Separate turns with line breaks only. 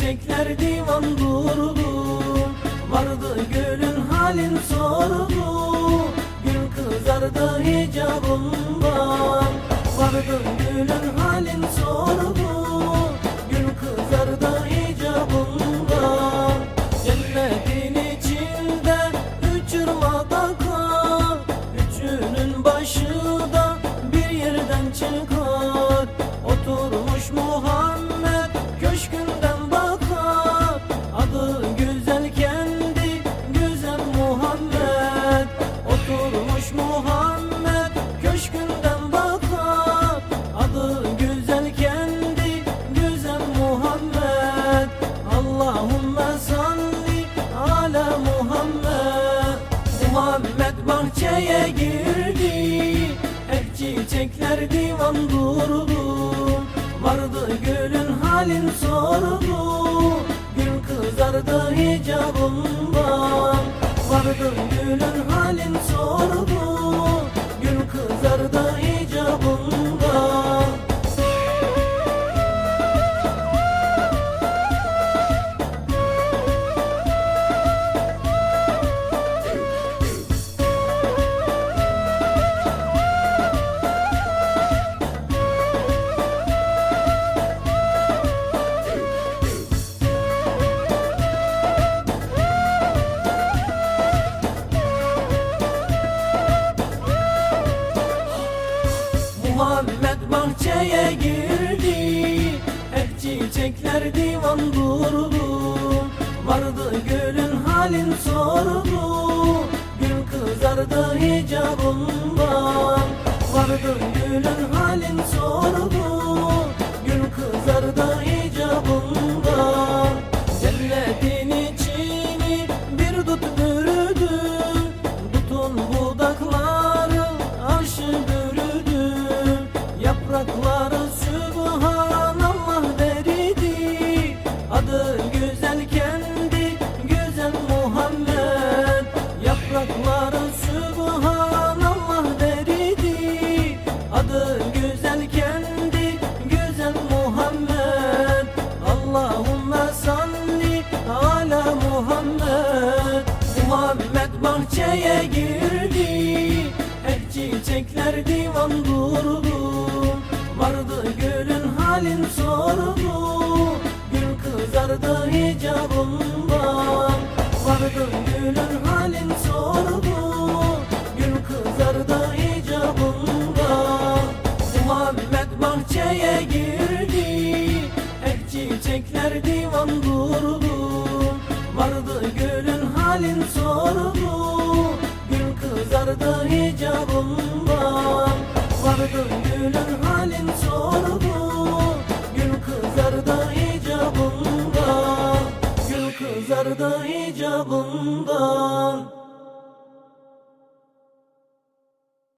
Çiçekler divan durdu. Vardı gülün halin sordu. Gül kızardı hicabından Vardı gülün halin sordu. Gül kızardı hicabından Cennetin içinde üç ırmada kal Üçünün başı da bir yerden çıkar. Allahümme salli ala Muhammed. Muhammed bahçeye girdi Hep çiçekler divan durdu. Vardı gülün halin sordu Bahçeye girdi. Hep çiçekler divan durdu Vardı gülün halin sordu. Gül kızardı hicabından bahçeye girdi. Her çiçekler divan durdu Vardı gülün halin sordu. Gül kızardı hicabından Vardı gülün halin sordu. Gül kızardı hicabından Muhammed bahçeye girdi. Her çiçekler divan durdu Vardı gülün halin sordu. Vardı hicabımdan Vardı gülün halin sordu. Gül kızardı hicabımdan Gül kızardı hicabımdan